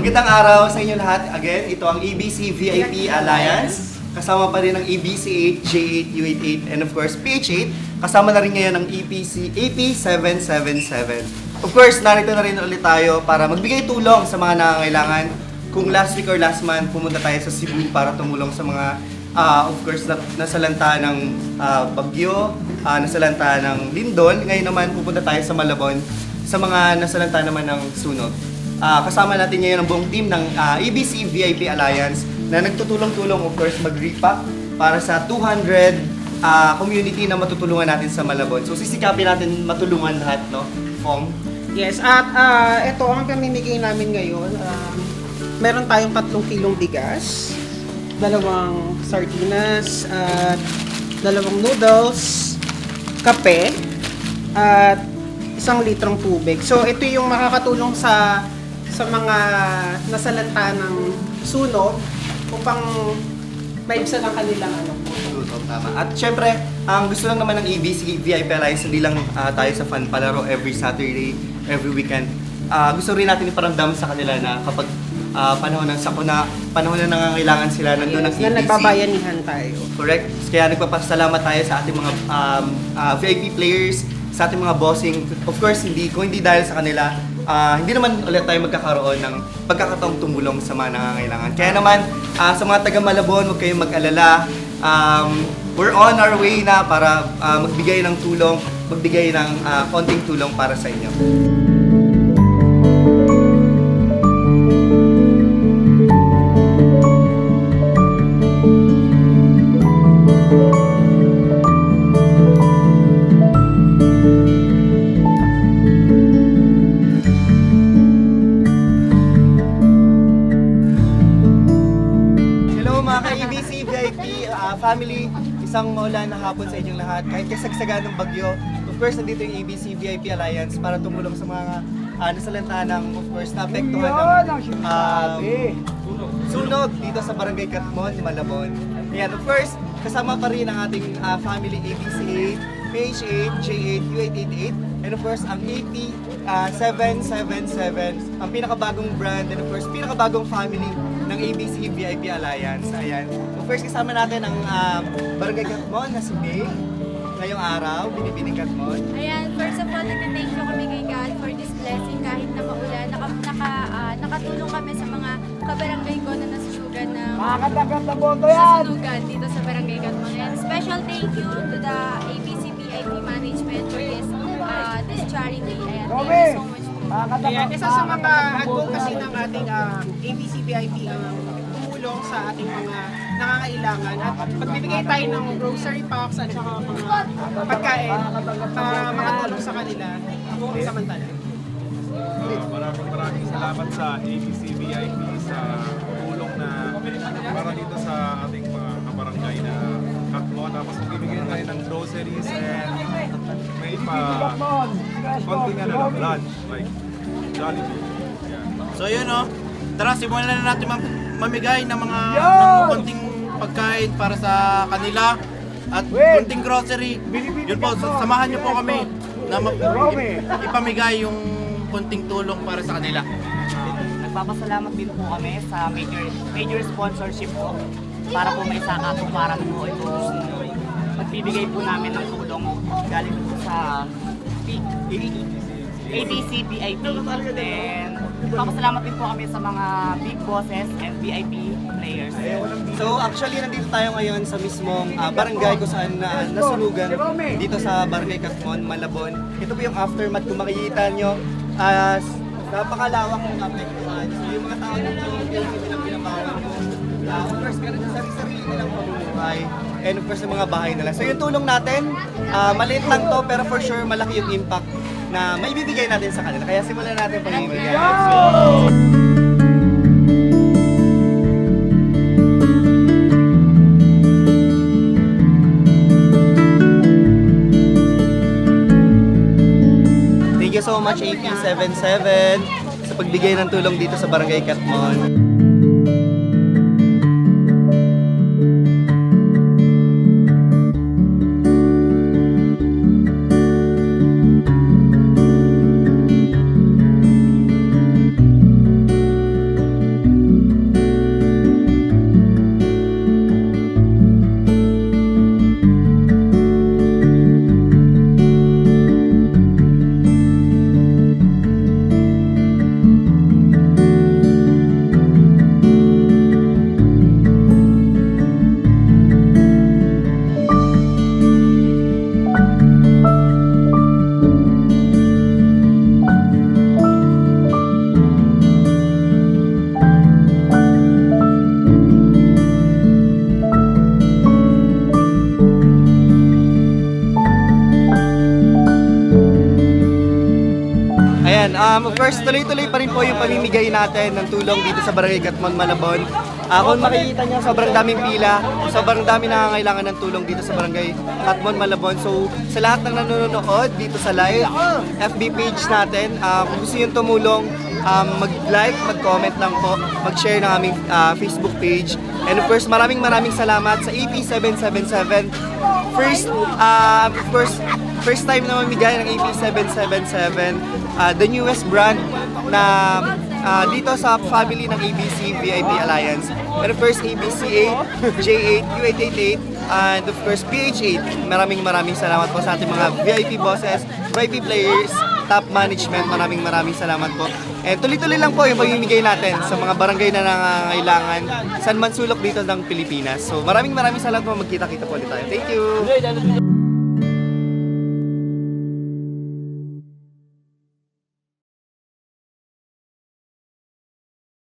Magandang araw sa inyo lahat. Again, ito ang ABC VIP Alliance. Kasama pa rin ang ABC8, J8, U88, and of course, PH8. Kasama na rin ngayon ang EPC, AP777. Of course, narito na rin ulit tayo para magbigay tulong sa mga nangangailangan. Kung last week or last month, pumunta tayo sa Cebu para tumulong sa mga, ah, of course, na, nasalanta ng ah, bagyo, ah, nasalanta ng lindol. Ngayon naman, pupunta tayo sa Malabon sa mga nasalanta naman ng sunog. Ah, kasama natin ngayon ang buong team ng ah, ABC VIP Alliance na nagtutulong-tulong of course mag-repack para sa 200 ah, community na matutulungan natin sa Malabon. So sisikapin natin matulungan lahat, no? Fong. Yes, at ah, ito ang pamimigay namin ngayon. Um, meron tayong tatlong kilong bigas, dalawang sardinas, at dalawang noodles, kape, at isang litrong tubig. So ito yung makakatulong sa sa mga nasalanta ng sunog upang maibsan ang kanilang ano. Tama. At syempre, ang gusto lang naman ng ABC VIP Alliance, hindi lang ah, tayo sa fun palaro every Saturday, every weekend. Ah, gusto rin natin iparamdam sa kanila na kapag ah, panahon ng sakuna, panahon na nangangailangan sila, nandun ang Yes, na nagbabayanihan tayo. Correct. Kaya nagpapasalamat tayo sa ating mga um, ah, VIP players, sa ating mga bossing. Of course, hindi kung hindi dahil sa kanila, ah, hindi naman ulit tayo magkakaroon ng pagkakataong tumulong sa mga nangangailangan. Kaya naman, ah, sa mga taga Malabon, huwag kayong mag-alala. Um, we're on our way na para ah, magbigay ng tulong, magbigay ng ah, konting tulong para sa inyo. Family, isang maulan na hapon sa inyong lahat. Kahit kasagsagan ng bagyo, of course nandito yung EBC VIP Alliance para tumulong sa mga uh, nasalanta ng of course naapektuhan ng um, sunog dito sa Barangay Katmon, Malabon. Ayan, of course, kasama pa rin ang ating ah, family ABC8, PH8, J8, U888, and of course ang AP ah, 777, ang pinakabagong brand and of course pinakabagong family ng ABC VIP Alliance. Ayan. Of course, kasama natin ang um, Barangay Katmon na si May. Ngayong araw, Binibining Katmon. Ayan, first of all, nag-thank you kami kay God for this blessing kahit na maulan. Naka, naka, ah, nakatulong kami sa mga kabarangay ko na nasusugan ng Makakadagat na boto yan! nasusugan dito sa barangay Katmon. And special thank you to the ABC PIP management for this, ah, this charity. Ayan, thank you so much. Ayan, isa sa mga advocacy ng ating uh, ABC VIP ang tumulong sa ating mga nangangailangan at magbibigay tayo ng grocery packs at saka mga pagkain para makatulong sa kanila samantala. Uh, maraming maraming salamat sa ABC VIP sa tulong na para dito sa ating mga kabarangay na katlo. Tapos magbibigay tayo ng groceries and may pa konting ano lang, lunch like Jollibee. So yun o, tara simulan na natin mam- mamigay ng mga ng konting pagkain para sa kanila. At konting grocery. Yun po, sa- samahan niyo po kami na ma- ip- ipamigay yung konting tulong para sa kanila. Nagpapasalamat din po kami sa major major sponsorship po. Para po may saka po para po ito magbibigay po namin ng tulong galing po sa ABC VIP. Then, nagpapasalamat din po kami sa mga big bosses and VIP players. So actually nandito tayo ngayon sa mismong ah, barangay kung saan na nasunugan dito sa Barangay Katmon, Malabon. Ito po yung aftermath kung makikita nyo. As napakalawak ng apektuhan. So yung mga tao dito, yung nilang pinamawag mo. Ah, of course, ganun sa sarili nilang pamumuhay. And of course, sa mga bahay nila. So yung tulong natin, ah, maliit lang to pero for sure malaki yung impact na maibibigay natin sa kanila. Kaya simulan natin pamimigay. Thank you so much AP77 sa pagbigay ng tulong dito sa Barangay Katmon. Um, of course, tuloy-tuloy pa rin po yung pamimigay natin ng tulong dito sa Barangay Gatmon, Malabon. Ah, kung makikita nyo, sobrang daming pila, sobrang dami nangangailangan ng tulong dito sa Barangay Gatmon, Malabon. So, sa lahat ng nanonood dito sa live, FB page natin, ah, kung gusto nyo tumulong, um, mag-like, mag-comment lang po, mag-share ng aming ah, Facebook page. And of course, maraming maraming salamat sa AP777. First, uh, of course, first time na mamigay ng AP777, uh, the newest brand na uh, dito sa family ng ABC VIP Alliance. Of course, ABC8, J8, U888, and of course, PH8. Maraming maraming salamat po sa ating mga VIP bosses, VIP players, top management. Maraming maraming salamat po. And tuloy-tuloy lang po yung pagmimigay natin sa mga barangay na nangangailangan saan man sulok dito ng Pilipinas. So maraming maraming salamat po. Magkita-kita po ulit tayo. Thank you!